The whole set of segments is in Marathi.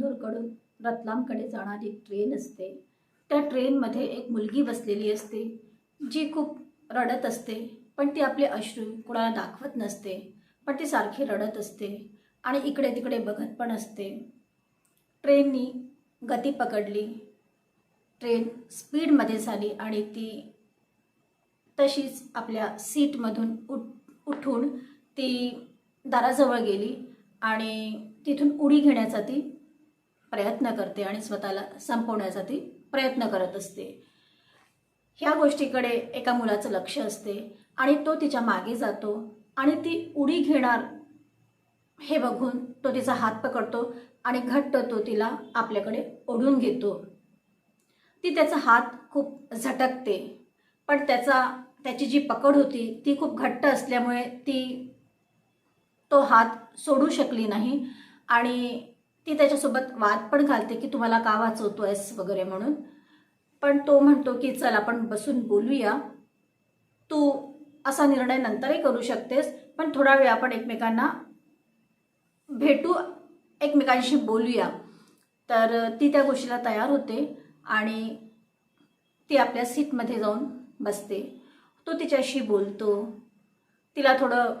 इंदूरकडून रतलामकडे जाणारी एक ट्रेन असते. त्या ट्रेनमध्ये एक मुलगी बसलेली असते जी खूप रडत असते पण ती आपले अश्रू कुणाला दाखवत नसते पण ती सारखी रडत असते आणि इकडे तिकडे बघत पण असते. ट्रेननी गती पकडली. ट्रेन स्पीडमध्ये झाली आणि ती तशीच आपल्या सीटमधून उठ उठून ती दाराजवळ गेली आणि तिथून उडी घेण्याचा ती प्रयत्न करते आणि स्वतःला संपवण्याचा ती प्रयत्न करत असते. ह्या गोष्टीकडे एका मुलाचं लक्ष असते आणि तो तिच्यामागे जातो आणि ती उडी घेणार हे बघून तो तिचा हात पकडतो आणि घट्ट तो तिला आपल्याकडे ओढून घेतो. ती त्याचा हात खूप झटकते पण त्याचा त्याची जी पकड होती ती खूप घट्ट असल्यामुळे ती तो हात सोडू शकली नाही आणि ती त्याच्यासोबत वाद पण घालते की तुम्हाला का वाचवतो आहेस वगैरे म्हणून. पण तो म्हणतो की चल आपण बसून बोलूया. तू असा निर्णय नंतरही करू शकतेस पण थोडा वेळ आपण एकमेकांना भेटू एकमेकांशी बोलूया. तर ती त्या गोष्टीला तयार होते आणि ती आपल्या सीटमध्ये जाऊन बसते. तो तिच्याशी बोलतो. तिला थोडं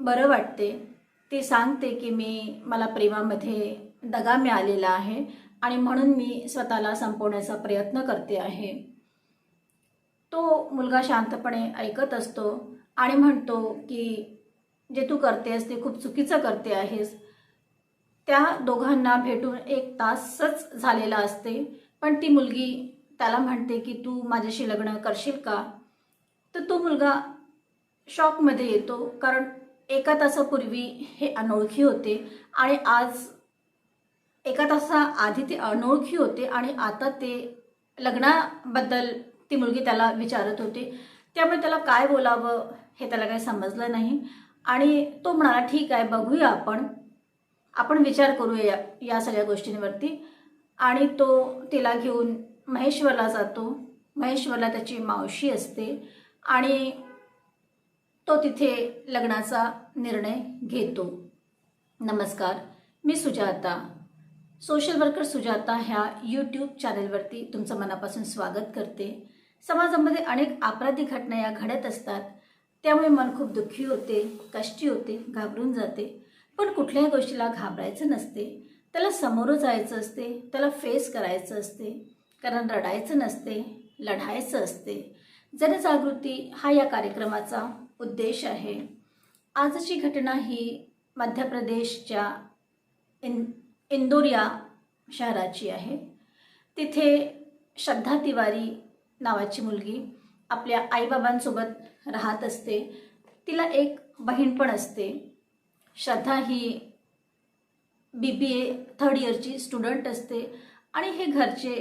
बरं वाटते. ती सांगते की मी मला प्रेमामध्ये दगा मिळालेला आहे आणि म्हणून मी स्वतःला संपवण्याचा प्रयत्न करते आहे. तो मुलगा शांतपणे ऐकत असतो आणि म्हणतो की जे तू करतेस ते खूप चुकीचं करते आहेस. त्या दोघांना भेटून एक तासच झालेला असते पण ती मुलगी त्याला म्हणते की तू माझ्याशी लग्न करशील का? तर तो मुलगा शॉकमध्ये येतो कारण एका तासापूर्वी हे अनोळखी होते आणि आज एका तासा आधी ते अनोळखी होते आणि आता ते लग्नाबद्दल ती मुलगी त्याला विचारत होती. त्यामुळे त्याला काय बोलावं हे त्याला काही समजलं नाही. आणि तो म्हणाला ठीक आहे बघूया आपण. आपण विचार करूया या सगळ्या गोष्टींवरती. आणि तो तिला घेऊन महेश्वरला जातो. महेश्वरला त्याची मावशी असते आणि तो तिथे लग्नाचा निर्णय घेतो. नमस्कार मी सुजाता. सोशल वर्कर सुजाता ह्या यूट्यूब चॅनलवरती तुमचं मनापासून स्वागत करते. समाजामध्ये अनेक अपराधी घटना या घडत असतात. त्यामुळे मन खूप दुःखी होते कष्टी होते घाबरून जाते. पण कुठल्याही गोष्टीला घाबरायचं नसते. त्याला समोर जायचं असते त्याला फेस करायचं असते. कारण रडायचं नसते लढायचं असते. जनजागृती हा या कार्यक्रमाचा उद्देश आहे. आजची घटना ही मध्य प्रदेशच्या इन इंदोर या शहराची आहे. तिथे श्रद्धा तिवारी नावाची मुलगी आपल्या आईबाबांसोबत राहत असते. तिला एक बहीण पण असते. श्रद्धा ही बी बी ए थर्ड इयरची स्टुडंट असते आणि हे घरचे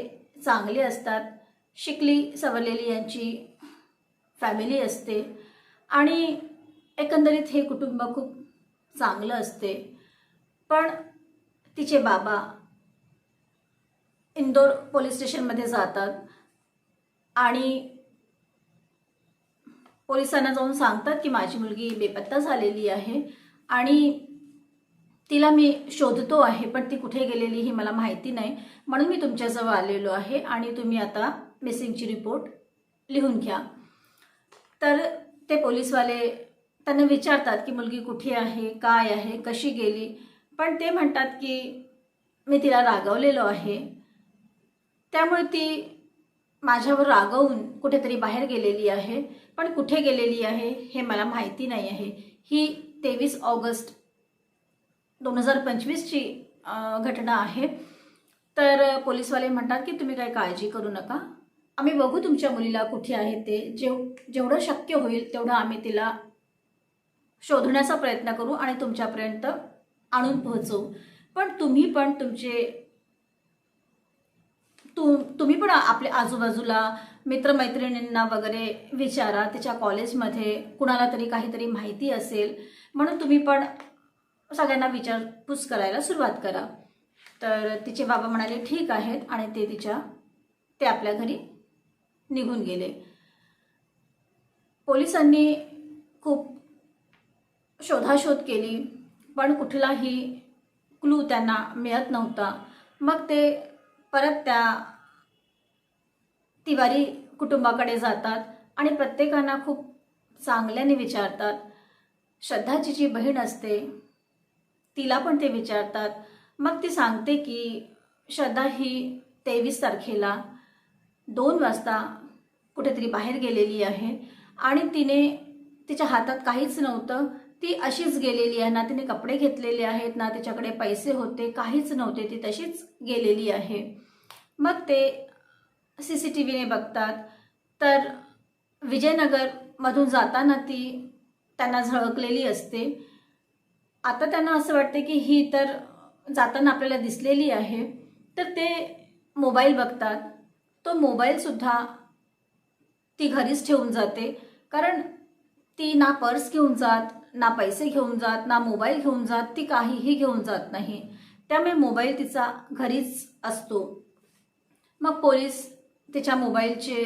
चांगले असतात. शिकली सवरलेली यांची फॅमिली असते आणि एकंदरीत हे कुटुंब खूप चांगलं असते. पण तिचे बाबा इंदोर पोलीस स्टेशनमध्ये जातात आणि पोलिसांना जाऊन सांगतात की माझी मुलगी बेपत्ता झालेली आहे आणि तिला मी शोधतो आहे पण ती कुठे गेलेली ही मला माहिती नाही. म्हणून मी तुमच्याजवळ आलेलो आहे आणि तुम्ही आता मिसिंगची रिपोर्ट लिहून घ्या. तर ते पोलीसवाले त्यांना विचारतात की मुलगी कुठे आहे काय आहे कशी गेली? पण ते म्हणतात की मी तिला रागवलेलो आहे. त्यामुळे ती माझ्यावर रागवून कुठेतरी बाहेर गेलेली आहे. पण कुठे गेलेली आहे हे मला माहिती नाही आहे. ही तेवीस ऑगस्ट दोन हजार पंचवीसची घटना आहे. तर पोलीसवाले म्हणतात की तुम्ही काही काळजी करू नका. आम्ही बघू तुमच्या मुलीला कुठे आहे ते. जेव जेवढं शक्य होईल तेवढं आम्ही तिला शोधण्याचा प्रयत्न करू आणि तुमच्यापर्यंत आणून पोहोचवू पण तुम्ही पण तुमचे तु तुम्ही पण आपल्या आजूबाजूला मित्रमैत्रिणींना वगैरे विचारा. तिच्या कॉलेजमध्ये कुणाला तरी काहीतरी माहिती असेल म्हणून तुम्ही पण सगळ्यांना विचारपूस करायला सुरुवात करा. तर तिचे बाबा म्हणाले ठीक आहेत. आणि ते तिच्या ते आपल्या घरी निघून गेले. पोलिसांनी खूप शोधाशोध केली. पण कुठलाही क्लू त्यांना मिळत नव्हता. मग ते परत त्या तिवारी कुटुंबाकडे जातात आणि प्रत्येकांना खूप चांगल्याने विचारतात. श्रद्धाची जी बहीण असते तिला पण ते विचारतात. मग ती सांगते की श्रद्धा ही तेवीस तारखेला दोन वाजता कुठेतरी बाहेर गेलेली आहे आणि तिने तिच्या हातात काहीच नव्हतं ती अशीच गेलेली आहे ना तिने कपडे घेतलेले आहेत ना तिच्याकडे पैसे होते काहीच नव्हते ती तशीच गेलेली आहे. मग ते सी सी टी व्हीने बघतात. तर विजयनगरमधून जाताना ती त्यांना झळकलेली असते. आता त्यांना असं वाटते की ही तर जाताना आपल्याला दिसलेली आहे. तर ते मोबाईल बघतात. तो मोबाईलसुद्धा ती घरीच ठेवून जाते. कारण ती ना पर्स घेऊन जात ना पैसे घेऊन जात ना मोबाईल घेऊन जात ती काहीही घेऊन जात नाही. त्यामुळे मोबाईल तिचा घरीच असतो. मग पोलीस तिच्या मोबाईलचे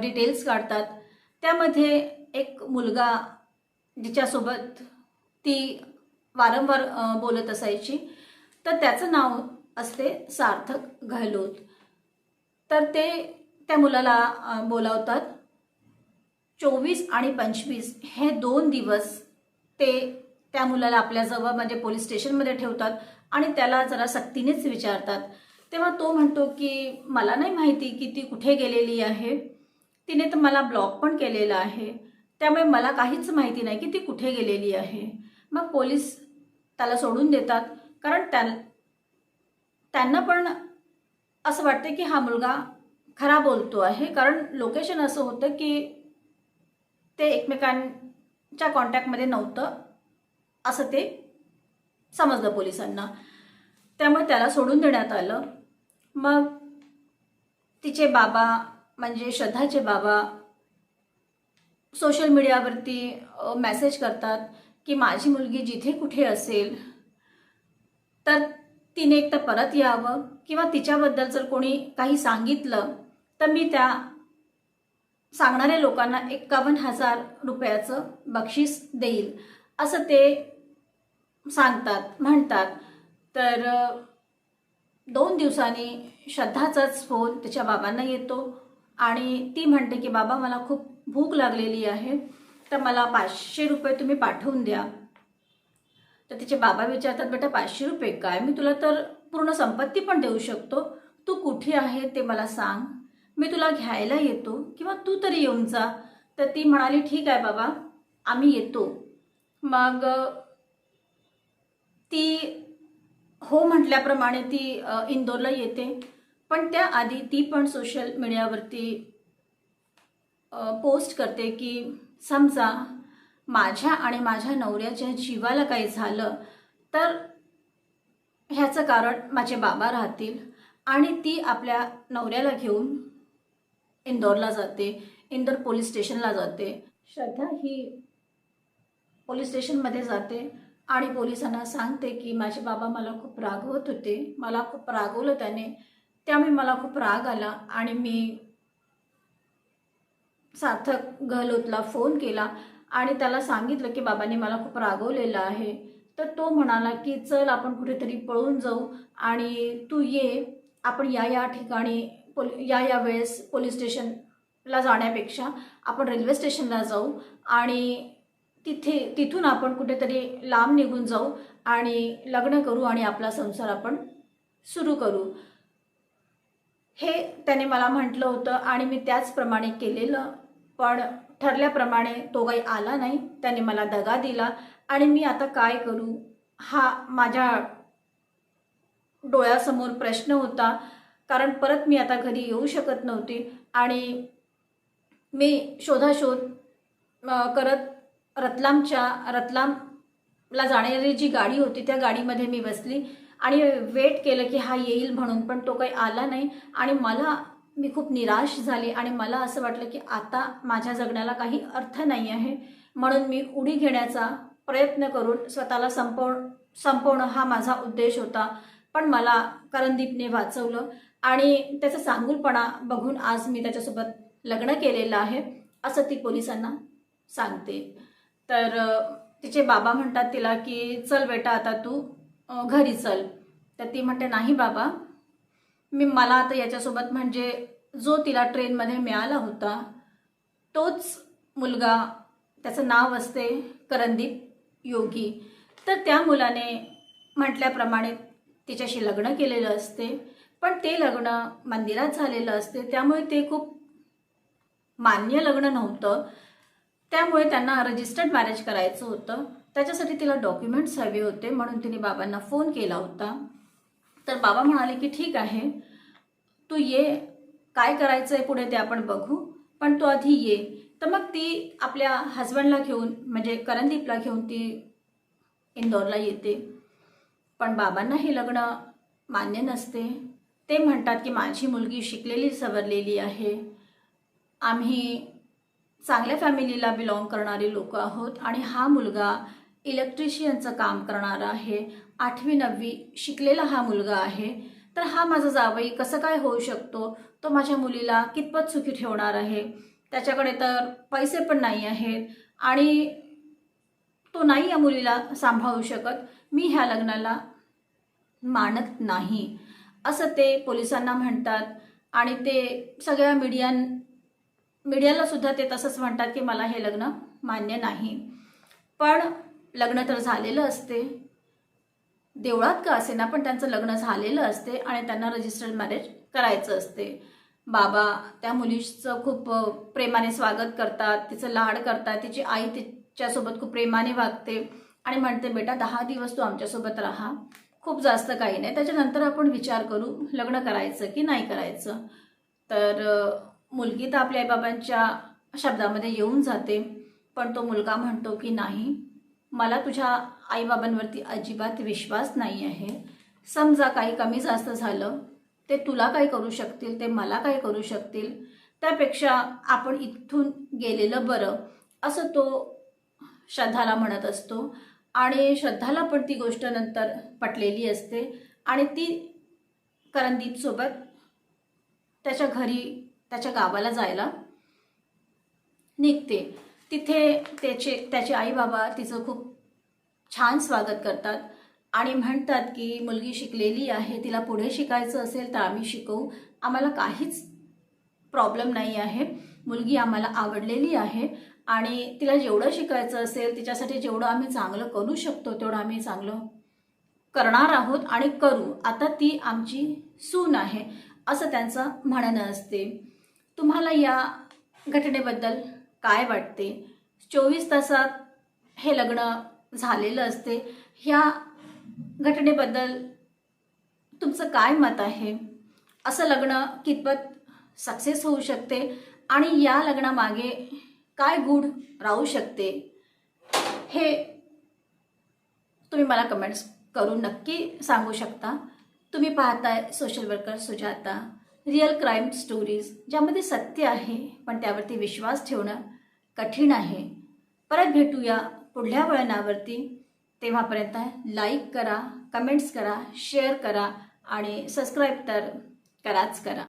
डिटेल्स काढतात. त्यामध्ये एक मुलगा जिच्यासोबत ती वारंवार बोलत असायची. तर त्याचं नाव असते सार्थक गहलोत तर ते त्या मुलाला बोलावतात. चोवीस आणि पंचवीस हे दोन दिवस ते त्या मुलाला आपल्याजवळ म्हणजे पोलीस स्टेशनमध्ये ठेवतात आणि त्याला जरा सक्तीनेच विचारतात. तेव्हा तो म्हणतो की मला नाही माहिती की ती कुठे गेलेली आहे. तिने तर मला ब्लॉक पण केलेला आहे. त्यामुळे मला काहीच माहिती नाही की ती कुठे गेलेली आहे. मग पोलीस त्याला सोडून देतात कारण त्या त्यांना पण असं वाटते की हा मुलगा खरा बोलतो आहे. कारण लोकेशन असं होतं की ते एकमेकांच्या कॉन्टॅक्टमध्ये नव्हतं असं ते समजलं पोलिसांना. त्यामुळे त्याला सोडून देण्यात आलं. मग तिचे बाबा म्हणजे श्रद्धाचे बाबा सोशल मीडियावरती मेसेज करतात की माझी मुलगी जिथे कुठे असेल तर तिने एकतर परत यावं किंवा तिच्याबद्दल जर कोणी काही सांगितलं तर मी त्या सांगणाऱ्या लोकांना एक्कावन्न हजार रुपयाचं बक्षीस देईल. असं ते सांगतात म्हणतात. तर दोन दिवसांनी श्रद्धाचाच फोन तिच्या बाबांना येतो आणि ती म्हणते की बाबा मला खूप भूक लागलेली आहे तर मला पाचशे रुपये तुम्ही पाठवून द्या. तर तिचे बाबा विचारतात बेटा पाचशे रुपये काय? मी तुला तर पूर्ण संपत्ती पण देऊ शकतो. तू कुठे आहे ते मला सांग. मी तुला घ्यायला येतो किंवा तू तरी येऊन जा. तर ती म्हणाली ठीक आहे बाबा आम्ही येतो. मग ती हो म्हटल्याप्रमाणे ती इंदोरला येते. पण त्याआधी ती पण सोशल मीडियावरती पोस्ट करते की समजा माझ्या आणि माझ्या नवऱ्याच्या जीवाला काही झालं तर ह्याचं कारण माझे बाबा राहतील आणि ती आपल्या नवऱ्याला घेऊन इंदोरला जाते इंदोर पोलीस स्टेशनला जाते. श्रद्धा ही पोलीस स्टेशनमध्ये जाते आणि पोलिसांना सांगते की माझे बाबा मला खूप रागवत होते. मला खूप रागवलं त्याने. त्यामुळे मला खूप राग आला आणि मी सार्थक गहलोतला फोन केला आणि त्याला सांगितलं की बाबांनी मला खूप रागवलेलं आहे. तर तो म्हणाला की चल आपण कुठेतरी पळून जाऊ आणि तू ये. आपण या या ठिकाणी पोल या या वेळेस पोलीस स्टेशनला जाण्यापेक्षा आपण रेल्वे स्टेशनला जाऊ आणि तिथे तिथून आपण कुठेतरी लांब निघून जाऊ आणि लग्न करू आणि आपला संसार आपण सुरू करू. हे त्याने मला म्हटलं होतं आणि मी त्याचप्रमाणे केलेलं पण ठरल्याप्रमाणे तो काही आला नाही त्याने मला दगा दिला आणि मी आता काय करू? हा माझ्या डोळ्यासमोर प्रश्न होता कारण परत मी आता घरी येऊ शकत नव्हती आणि मी शोधाशोध करत रतलामच्या रतलामला जाणारी जी गाडी होती त्या गाडीमध्ये मी बसली आणि वेट केलं की हा येईल म्हणून पण तो काही आला नाही आणि मला मी खूप निराश झाले आणि मला असं वाटलं की आता माझ्या जगण्याला काही अर्थ नाही आहे. म्हणून मी उडी घेण्याचा प्रयत्न करून स्वतःला संपव संपवणं हा माझा उद्देश होता. पण मला करंदीपने वाचवलं. आणि त्याचा चांगुलपणा बघून आज मी त्याच्यासोबत लग्न केलेलं आहे असं ती पोलिसांना सांगते. तर तिचे बाबा म्हणतात तिला की चल बेटा आता तू घरी चल. तर ती म्हणते नाही बाबा मी मला आता याच्यासोबत म्हणजे जो तिला ट्रेनमध्ये मिळाला होता तोच मुलगा त्याचं नाव असते करंदीप योगी. तर त्या मुलाने म्हटल्याप्रमाणे तिच्याशी लग्न केलेलं असते. पण ते लग्न मंदिरात झालेलं असते त्यामुळे ते खूप मान्य लग्न नव्हतं. त्यामुळे त्यांना रजिस्टर्ड मॅरेज करायचं होतं. त्याच्यासाठी तिला डॉक्युमेंट्स हवे होते म्हणून तिने बाबांना फोन केला होता. तर बाबा म्हणाले की ठीक आहे तू ये. काय करायचं आहे पुढे ते आपण बघू. पण तू आधी ये. तर मग ती आपल्या हजबंडला घेऊन म्हणजे करंदीपला घेऊन ती इंदोरला येते. पण बाबांना हे लग्न मान्य नसते. ते म्हणतात की माझी मुलगी शिकलेली सवरलेली आहे. आम्ही चांगल्या फॅमिलीला बिलॉंग करणारे लोक आहोत आणि हा मुलगा इलेक्ट्रिशियनचं काम करणारा आहे. आठवी नववी शिकलेला हा मुलगा आहे. तर हा माझा जावई कसं काय होऊ शकतो? तो माझ्या मुलीला कितपत सुखी ठेवणार आहे? त्याच्याकडे तर पैसे पण नाही आहेत आणि तो नाही या मुलीला सांभाळू शकत. मी ह्या लग्नाला मानत नाही. असं ते पोलिसांना म्हणतात. आणि ते सगळ्या मीडिया मीडियाला सुद्धा ते तसंच म्हणतात की मला हे लग्न मान्य नाही. पण लग्न तर झालेलं असते. देवळात का असे ना पण त्यांचं लग्न झालेलं असते आणि त्यांना रजिस्टर्ड मॅरेज करायचं असते. बाबा त्या मुलीचं खूप प्रेमाने स्वागत करतात तिचं लाड करतात तिची आई तिच्यासोबत खूप प्रेमाने वागते आणि म्हणते बेटा दहा दिवस तू आमच्यासोबत राहा. खूप जास्त काही नाही. त्याच्यानंतर आपण विचार करू लग्न करायचं की नाही करायचं. तर मुलगी तर आपल्या आईबाबांच्या शब्दामध्ये येऊन जाते पण तो मुलगा म्हणतो की नाही मला तुझ्या आईबाबांवरती अजिबात विश्वास नाही आहे. समजा काही कमी जास्त झालं ते तुला काय करू शकतील ते मला काय करू शकतील? त्यापेक्षा आपण इथून गेलेलं बरं असं तो श्रद्धाला म्हणत असतो. आणि श्रद्धाला पण ती गोष्ट नंतर पटलेली असते. आणि ती करंदीपसोबत त्याच्या घरी त्याच्या गावाला जायला निघते. तिथे त्याचे त्याचे आई बाबा तिचं खूप छान स्वागत करतात आणि म्हणतात की मुलगी शिकलेली आहे तिला पुढे शिकायचं असेल तर आम्ही शिकवू. आम्हाला काहीच प्रॉब्लेम नाही आहे. मुलगी आम्हाला आवडलेली आहे. आणि तिला जेवढं शिकायचं असेल तिच्यासाठी जेवढं आम्ही चांगलं करू शकतो तेवढं आम्ही चांगलं करणार आहोत आणि करू. आता ती आमची सून आहे असं त्यांचं म्हणणं असते. तुम्हाला या घटनेबद्दल काय वाटते? चोवीस तासात हे लग्न झालेलं असते. ह्या घटनेबद्दल तुमचं काय मत आहे? असं लग्न कितपत सक्सेस होऊ शकते? आणि या लग्नामागे काय गुड राहू शकते? हे तुम्ही मला कमेंट्स करून नक्की सांगू शकता. तुम्ही पाहताय social worker Sujata real crime stories ज्यामध्ये सत्य आहे पण त्यावरती विश्वास ठेवणं कठीण आहे. परत भेटूया पुढल्या वळणावरती. तेव्हापर्यंत लाईक करा कमेंट्स करा शेअर करा आणि सबस्क्राईब तर कराच करा.